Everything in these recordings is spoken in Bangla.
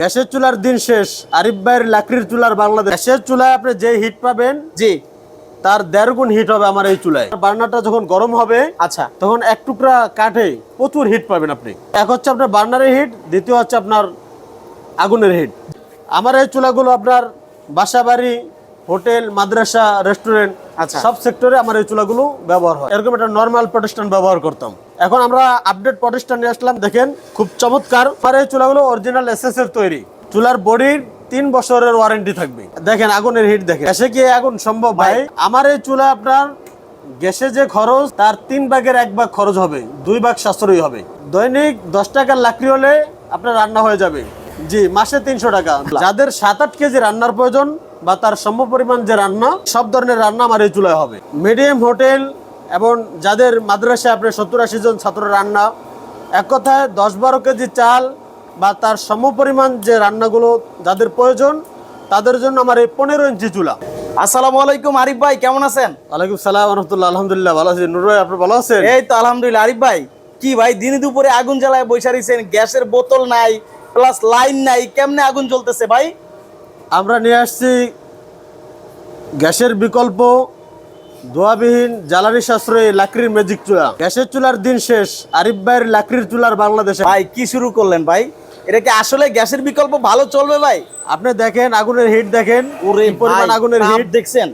গ্যাসের চুলার দিন শেষ আরিফ ভাইয়ের লাকড়ির চুলার বাংলাদেশ। গ্যাসের চুলায় আপনি যে হিট পাবেন জি। তার দেড় গুণ হিট হবে আমার এই চুলায়। বার্নারটা যখন গরম হবে আচ্ছা। তখন এক টুকরা কাঠে প্রচুর হিট পাবেন আপনি। এক হচ্ছে আপনার বার্নারের হিট দ্বিতীয় হচ্ছে আপনার আগুনের হিট আমার এই চুলাগুলো আপনার বাসা বাড়ি হোটেল মাদ্রাসা রেস্টুরেন্ট আচ্ছা। সব সেক্টরে আমার এই চুলাগুলো ব্যবহার হয়। এরকম একটা নর্মাল প্রতিষ্ঠান ব্যবহার করতাম। এখন আমরা আপডেট প্রতিষ্ঠান নিয়ে আসলাম। দেখেন খুব চমৎকার। আমার এই চুলাগুলো অরিজিনাল এসএস এর তৈরি। চুলার বডির তিন বছরের ওয়ারেন্টি থাকবে। দেখেন আগুনের হিট দেখেন। এসে কি আগুন সম্ভব? ভাই। আমার এই চুলা আপনার গ্যাসে যে খরচ তার তিন ভাগের এক ভাগ খরচ হবে। দুই ভাগ সাশ্রয়ী হবে। দৈনিক দশ টাকার লাকড়ি হলে আপনার রান্না হয়ে যাবে। জি মাসে তিনশো টাকা। যাদের সাত আট কেজি রান্নার প্রয়োজন বা তার সম পরিমাণ যে রান্না সব ধরনের রান্না আমার এই চুলায় হবে। মিডিয়াম হোটেল এবং যাদের মাদ্রাসায় আপনার সত্তর আশি জন ছাত্র রান্না এক কথায় দশ বারো কেজি চাল বা তার সম পরিমাণ যে রান্নাগুলো যাদের প্রয়োজন তাদের জন্য আমার এই পনেরো ইঞ্চি চুলা। আসসালামু আলাইকুম আরিফ ভাই কেমন আছেন? ওয়ালাইকুম সালাম রহমতুল্লাহ আলহামদুলিল্লাহ ভালো আছি। নুর ভাই আপনি ভালো আছেন? এই তো আলহামদুলিল্লাহ আরিফ ভাই কি ভাই দিনে দুপুরে আগুন জ্বালায় বৈশা রয়েছেন গ্যাসের বোতল নাই প্লাস লাইন নাই কেমনে আগুন জ্বলতেছে ভাই? আমরা নিয়ে আসছি গ্যাসের বিকল্প ধোয়াবিহীন জ্বালানি সাশ্রয়ী লাকড়ির ম্যাজিক চুলা। গ্যাসের চুলার দিন শেষ আরিফ ভাইয়ের লাকড়ির চুলার বাংলাদেশে। ভাই কি শুরু করলেন ভাই? এটা কি আসলে গ্যাসের বিকল্প ভালো চলবে ভাই? আপনি দেখেন আগুনের হিট দেখেন। ওরে কি পরিমাণ আগুনের হিট দেখছেন?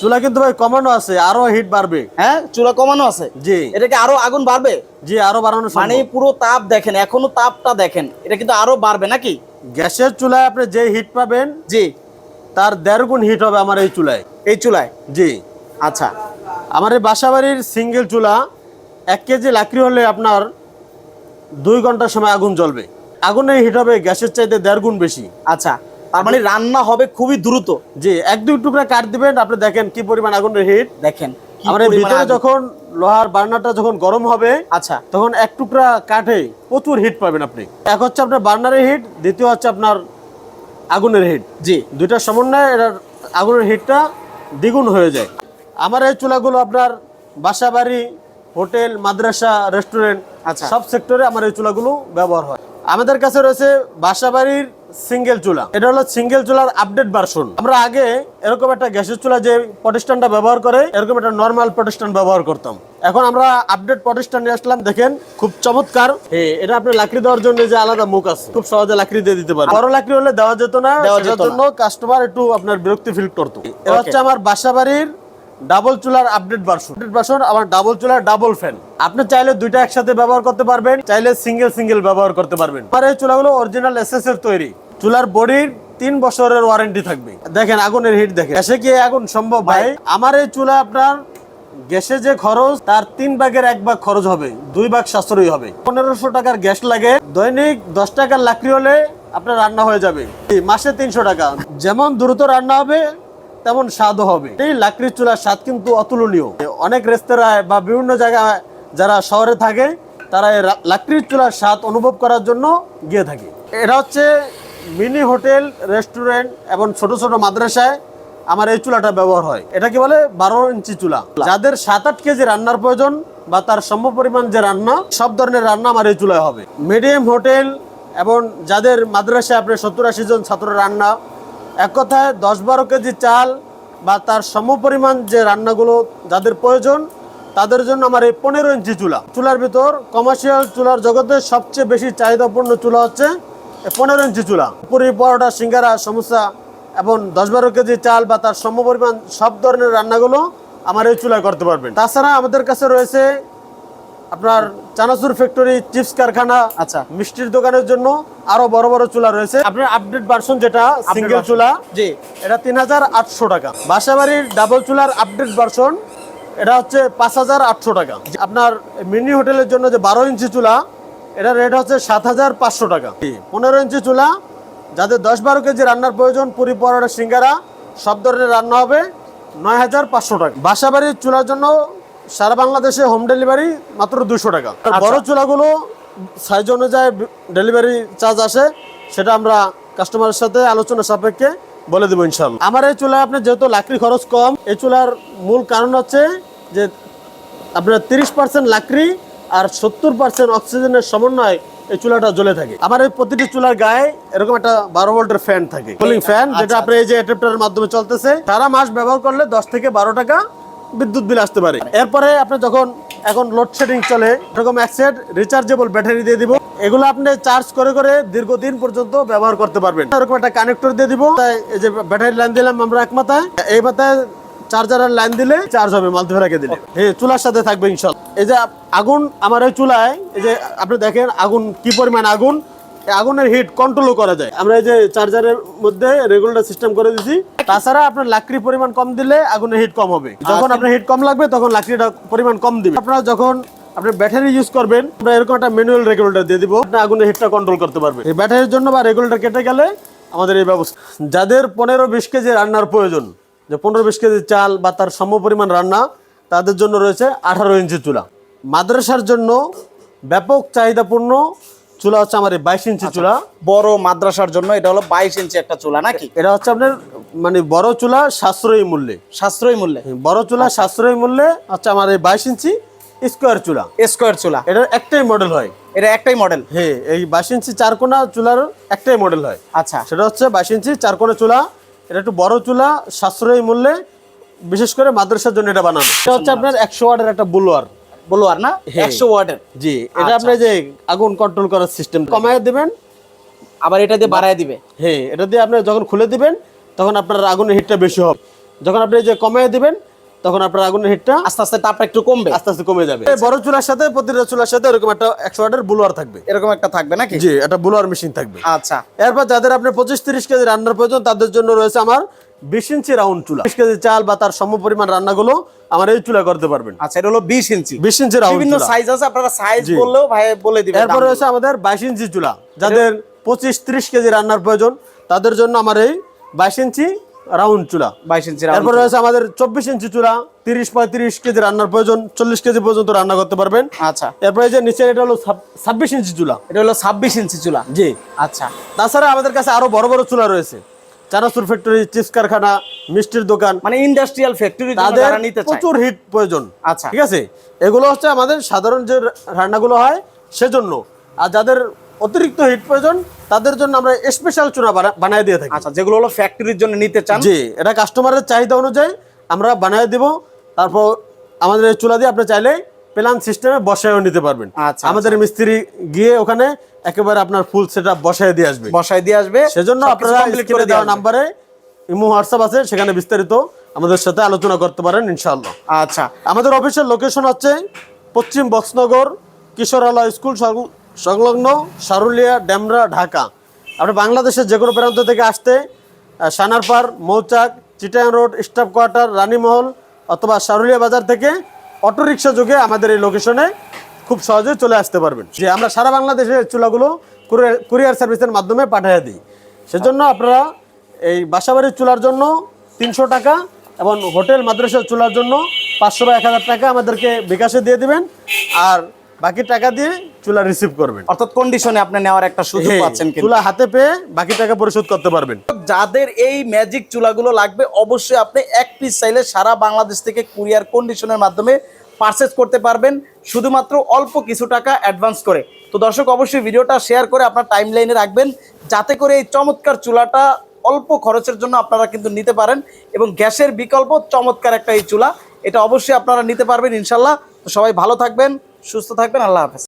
চুলা কিন্তু ভাই কমানো আছে আরও হিট বাড়বে। হ্যাঁ চুলা কমানো আছে? জি। এটাকে আরও আগুন বাড়বে? জি আরও বাড়ানো মানে পুরো তাপ দেখেন এখনও তাপটা দেখেন। এটা কিন্তু আরও বাড়বে নাকি? গ্যাসের চুলায় আপনি যে হিট পাবেন জি। তার দেড় গুণ হিট হবে আমার এই চুলায়। এই চুলায়? জি। আচ্ছা। আমার এই বাসাবাড়ির সিঙ্গেল চুলা এক কেজি লাকড়ি হলে আপনার দুই ঘণ্টার সময় আগুন জ্বলবে। আগুনের হিট হবে গ্যাসের চাইতে দেড় গুণ বেশি। আচ্ছা। তার মানে রান্না হবে খুবই দ্রুত। জি এক দুই টুকরা কাট দিবেন আপনি দেখেন কি পরিমাণ আগুনের হিট। দেখেন আমার ভিতরে যখন লোহার বার্নারটা যখন গরম হবে আচ্ছা। তখন এক টুকরা কাঠে প্রচুর হিট পাবেন আপনি। এক হচ্ছে আপনার বার্নারের হিট দ্বিতীয় হচ্ছে আপনার আগুনের হিট। জি। দুইটার সমন্বয়ে এটার আগুনের হিটটা দ্বিগুণ হয়ে যায়। আমার এই চুলাগুলো আপনার বাসা বাড়ি হোটেল মাদ্রাসা রেস্টুরেন্ট আচ্ছা। সব সেক্টরে আমার এই চুলাগুলো ব্যবহার হয়। আমাদের কাছে রয়েছে বাসা বাড়ির সিঙ্গেল চুলা। এটা হলো সিঙ্গেল চুলার আপডেট ভার্সন আমরা আগে এরকম একটা গ্যাসের চুলা যে প্রতিষ্ঠানটা ব্যবহার করে এরকম একটা নর্মাল প্রতিষ্ঠান ব্যবহার করতাম। এখন আমরা আপডেট প্রতিষ্ঠান নিয়ে আসলাম দেখেন খুব চমৎকার। এটা আপনি লাকড়ি দেওয়ার জন্য যে আলাদা মুখ আছে খুব সহজে লাকড়ি দিয়ে দিতে পারেন বড় লাকড়ি হলে দেওয়া যেত না দেওয়া সেটার যেত না। জন্য কাস্টমার একটু আপনার বিরক্তি ফিল করতো। এটা হচ্ছে আমার বাসা বাড়ির ডাবল চুলার আপডেট ভার্সন আপডেট ভার্সন আমার ডাবল চুলার ডাবল ফ্যান আপনি চাইলে দুইটা একসাথে ব্যবহার করতে পারবেন, চাইলে সিঙ্গেল সিঙ্গেল ব্যবহার করতে পারবেন। আমার এই চুলাগুলো অরিজিনাল এসএস এর তৈরি। চুলার বডির তিন বছরের ওয়ারেন্টি থাকবে। দেখেন আগুনের হিট দেখেন। এসে কি আগুন সম্ভব ভাই? আমার এই চুলা আপনার গ্যাসে যে খরচ, তার তিন ভাগের এক ভাগ খরচ হবে। দুই ভাগ সাশ্রয়ী হবে। পনেরোশো টাকার গ্যাস লাগে। দৈনিক দশ টাকার লাকড়ি হলে আপনার রান্না হয়ে যাবে। মাসে তিনশো টাকা। যেমন দ্রুত রান্না হবে তেমন স্বাদও হবে। এই লাকড়ির চুলার স্বাদ কিন্তু অতুলনীয়। অনেক রেস্তোরাঁয় বা বিভিন্ন জায়গায় যারা শহরে থাকে, তারা এই লাকড়ির চুলার স্বাদ অনুভব করার জন্য গিয়ে থাকে। এটা হচ্ছে মিনি হোটেল, রেস্টুরেন্ট এবং ছোট ছোট মাদ্রাসায় আমার এই চুলাটা ব্যবহার হয়। এটা কি বলে বারো ইঞ্চি চুলা। যাদের সাত আট কেজি রান্নার প্রয়োজন বা তার সম পরিমাণ যে রান্না, সব ধরনের রান্না আমার এই চুলায় হবে। মিডিয়াম হোটেল এবং যাদের মাদ্রাসায় আপনি সত্তর আশি জন ছাত্র রান্না এক কথায় দশ বারো কেজি চাল বা তার সম পরিমাণ যে রান্নাগুলো যাদের প্রয়োজন, তাদের জন্য আমার এই পনেরো ইঞ্চি চুলা। চুলার ভিতর কমার্শিয়াল চুলার জগতে সবচেয়ে বেশি চাহিদাপূর্ণ চুলা হচ্ছে পনেরো ইঞ্চি চুলা। পুরি, পরোটা, সিঙ্গারা সমস্যা এবং দশ বারো কেজি চাল বা তার সম পরিমাণ সব ধরনের রান্নাগুলো আমার এই চুলায় করতে পারবেন। তাছাড়া আমাদের কাছে রয়েছে আপনার চানাচুর ফ্যাক্টরি চিপস কারখানা আচ্ছা। মিষ্টির দোকানের জন্য আরও বড় বড় চুলা রয়েছে। আপনার আপডেট ভার্সন যেটা সিঙ্গেল চুলা। জি। এটা তিন হাজার আটশো টাকা। বাসাবাড়ির ডাবল চুলার আপডেট ভার্সন এটা হচ্ছে পাঁচ হাজার আটশো টাকা। আপনার মিনি হোটেলের জন্য যে বারো ইঞ্চি চুলা এটা রেট হচ্ছে সাত হাজার পাঁচশো টাকা। পনেরো ইঞ্চি চুলা যাদের দশ বারো কেজি রান্নার প্রয়োজন পুরি পরোটা সিঙ্গারা সব ধরনের রান্না হবে নয় হাজার পাঁচশো টাকা। বাসাবাড়ির চুলার জন্য সারা বাংলাদেশে হোম ডেলিভারি মাত্র দুশো টাকা। আর বড় চুলাগুলো সাইজ অনুযায়ী ডেলিভারি চার্জ আসে সেটা আমরা কাস্টমারের সাথে আলোচনা সাপেক্ষে বলে দেবো ইনশাল্লাহ আমার এই চুলায় আপনার যেহেতু লাকড়ি খরচ কম এই চুলার মূল কারণ হচ্ছে যে আপনার তিরিশ পার্সেন্ট লাকড়ি আর সত্তর পার্সেন্ট অক্সিজেনের সমন্বয় এই চুলাটা জ্বলে থাকে। আমার এই প্রতিটি চুলার গায়ে এরকম একটা বারো ভোল্টের ফ্যান থাকে। কুলিং ফ্যান যেটা আপনি এই যে অ্যাডাপ্টারের মাধ্যমে চলতেছে সারা মাস ব্যবহার করলে দশ থেকে বারো টাকা বিদ্যুৎ বিল আসতে পারে। এরপরে আপনি যখন এখন লোডশেডিং চলে, এরকম এক সেট রিচার্জেবল ব্যাটারি দিয়ে দিব। এগুলো আপনি চার্জ করে করে দীর্ঘদিন পর্যন্ত ব্যবহার করতে পারবেন। এরকম একটা কানেক্টর দিয়ে দিব। তাই এই যে ব্যাটারি লাইন দিলাম আমরা এক মাথায়। এই মাথায় চার্জারের লাইন দিলে চার্জ হবে মাল্টিভেরাকে দিলে। হ্যাঁ চুলার সাথে থাকবে ইনশাল এই যে আগুন আমার ওই চুলায়, এই যে আপনি দেখেন আগুন কি পরিমাণ আগুন। আগুনের হিট কন্ট্রোলও করা যায়। আমরা এই যে চার্জারের মধ্যে রেগুলেটর সিস্টেম করে দিছি। তাছাড়া আপনার লাকড়ির পরিমাণ কম দিলে আগুনের হিট কম হবে। যখন আপনার হিট কম লাগবে তখন লাকড়িটা পরিমাণ কম দিবে আপনারা যখন আপনি ব্যাটারি ইউজ করবেন আমরা এরকম একটা ম্যানুয়াল রেগুলেটর দিয়ে দিব আপনি আগুনের হিটটা কন্ট্রোল করতে পারবেন। এই ব্যাটারির জন্য বা রেগুলেটর কেটে গেলে আমাদের এই ব্যবস্থা। যাদের পনেরো বিশ কেজি রান্নার প্রয়োজন যে পনেরো বিশ কেজি চাল বা তার সম পরিমাণ রান্না তাদের জন্য রয়েছে আঠারো ইঞ্চি চুলা। মাদ্রাসার জন্য ব্যাপক চাহিদাপূর্ণ চুলা হচ্ছে আমার এই বাইশ ইঞ্চি চুলা। বড় মাদ্রাসার জন্য এটা হলো বাইশ ইঞ্চি একটা চুলা নাকি? এটা হচ্ছে আপনার মানে বড় চুলা সাশ্রয়ী মূল্যে। সাশ্রয়ী মূল্যে? বড় চুলা সাশ্রয়ী মূল্যে হচ্ছে আমার এই বাইশ ইঞ্চি স্কোয়ার চুলা। স্কোয়ার চুলা। এটার একটাই মডেল হয়। এটা একটাই মডেল হ্যাঁ এই বাইশ ইঞ্চি চারকোনা চুলার একটাই মডেল হয়। আচ্ছা। সেটা হচ্ছে বাইশ ইঞ্চি চারকোনা চুলা। এটা একটু বড় চুলা সাশ্রয়ী মূল্যে বিশেষ করে মাদ্রাসার জন্য এটা বানানো। এটা হচ্ছে আপনার একশো ওয়াটের একটা বুলোয়ার। না? একশো ওয়াটের জি এটা আপনি যে আগুন কন্ট্রোল করার সিস্টেম কমায় দিবেন আবার এটা দিয়ে বাড়ায় দিবে। হ্যাঁ এটা দিয়ে আপনি যখন খুলে দিবেন তখন আপনার আগুনের হিটটা বেশি হবে। যখন আপনি যে কমায় দিবেন তখন আপনার আগুনের হিটটা আস্তে আস্তে তাপটা একটু কমবে। আস্তে আস্তে কমে যাবে। বড় চুলার সাথে প্রতিটা চুলার সাথে এরকম একটা একশো ওয়াটের বুলোয়ার থাকবে। এরকম একটা থাকবে নাকি? জি। একটা বুলোয়ার মেশিন থাকবে। আচ্ছা। এরপর যাদের আপনি পঁচিশ তিরিশ কেজি রান্নার প্রয়োজন তাদের জন্য রয়েছে আমার বিশ ইঞ্চি রাউন্ড চুলা। বিশ কেজি চাল বা তার সম পরিমাণ রান্নাগুলো আমার এই চুলা করতে পারবেন। আচ্ছা এটা হলো বিশ ইঞ্চি। বিশ ইঞ্চি রাউন্ড বিভিন্ন সাইজ আছে আপনারা সাইজ বললেও ভাই বলে দিবেন এরপর রয়েছে আমাদের বাইশ ইঞ্চি চুলা। যাদের পঁচিশ ত্রিশ কেজি রান্নার প্রয়োজন তাদের জন্য আমার এই বাইশ ইঞ্চি রাউন্ড চুলা। বাইশ ইঞ্চি এরপর রয়েছে আমাদের চব্বিশ ইঞ্চি চুলা। তিরিশ পঁয়ত্রিশ কেজি রান্নার প্রয়োজন চল্লিশ কেজি পর্যন্ত রান্না করতে পারবেন। আচ্ছা। এরপরে যে নিচে এটা হলো ছাব্বিশ ইঞ্চি চুলা। এটা হলো ছাব্বিশ ইঞ্চি চুলা। জি। আচ্ছা। তাছাড়া আমাদের কাছে আরও বড় বড় চুলা রয়েছে। চানাচুর ফ্যাক্টরি চিপস কারখানা মিষ্টির দোকান। মানে ইন্ডাস্ট্রিয়াল ফ্যাক্টরি তাদের প্রচুর হিট প্রয়োজন। আচ্ছা। ঠিক আছে? এগুলো হচ্ছে আমাদের সাধারণ যে রান্নাগুলো হয় সেজন্য। আর যাদের অতিরিক্ত হিট প্রয়োজন তাদের জন্য আমরা স্পেশাল চুলা বানা- বানায় দিয়ে থাকি। আচ্ছা যেগুলো হলো ফ্যাক্টরির জন্য নিতে চান। জি এটা কাস্টমারের চাহিদা অনুযায়ী আমরা বানিয়ে দিব। তারপর আমাদের এই চুলা দিয়ে আপনি চাইলে প্ল্যান সিস্টেমে বসায়ও নিতে পারবেন। আচ্ছা, আমাদের মিস্ত্রি গিয়ে ওখানে একেবারে আপনার ফুল সেটআপ বসায় দিয়ে আসবে। বসায় দিয়ে আসবে। সেজন্য আপনারা স্ক্রিনে দেওয়া। নাম্বারে ইমো হোয়াটসঅ্যাপ আছে সেখানে বিস্তারিত আমাদের সাথে আলোচনা করতে পারেন ইনশাআল্লাহ। আচ্ছা। আমাদের অফিসের লোকেশন হচ্ছে পশ্চিম বক্সনগর কিশোরালয় স্কুল সংলগ্ন সারুলিয়া ড্যামরা ঢাকা। আপনি বাংলাদেশের যে কোনো প্রান্ত থেকে আসতে Sanarpar Mouchak Chittagong road staff quarter Ranimahal অথবা সারুলিয়া বাজার থেকে অটোরিকশা যোগে আমাদের এই লোকেশনে খুব সহজে চলে আসতে পারবেন। যে আমরা সারা বাংলাদেশে চুলাগুলো কুরিয়ার- সার্ভিসের মাধ্যমে পাঠিয়ে দিই। সেজন্য আপনারা এই বাসাবাড়ির চুলার জন্য তিনশো টাকা এবং হোটেল মাদ্রাসার চুলার জন্য পাঁচশো বা এক হাজার টাকা আমাদেরকে বিকাশে দিয়ে দিবেন আর বাকি টাকা দিয়ে চুলা রিসিভ করবেন। অর্থাৎ কন্ডিশনে আপনি নেওয়ার একটা সুযোগ হ্যাঁ, পাচ্ছেন চুলা হাতে পেয়ে বাকি টাকা পরিশোধ করতে পারবেন। যাদের এই ম্যাজিক চুলাগুলো লাগবে অবশ্যই আপনি এক পিস চাইলে সারা বাংলাদেশ থেকে কুরিয়ার কন্ডিশনের মাধ্যমে পারচেজ করতে পারবেন শুধুমাত্র অল্প কিছু টাকা অ্যাডভান্স করে। তো দর্শক, অবশ্যই ভিডিওটা শেয়ার করে আপনার টাইম লাইনে রাখবেন, যাতে করে এই চমৎকার চুলাটা অল্প খরচের জন্য আপনারা কিন্তু নিতে পারেন এবং গ্যাসের বিকল্প চমৎকার একটা এই চুলা, এটা অবশ্যই আপনারা নিতে পারবেন ইনশাল্লাহ তো সবাই ভালো থাকবেন, সুস্থ থাকবেন, আল্লাহ হাফেজ।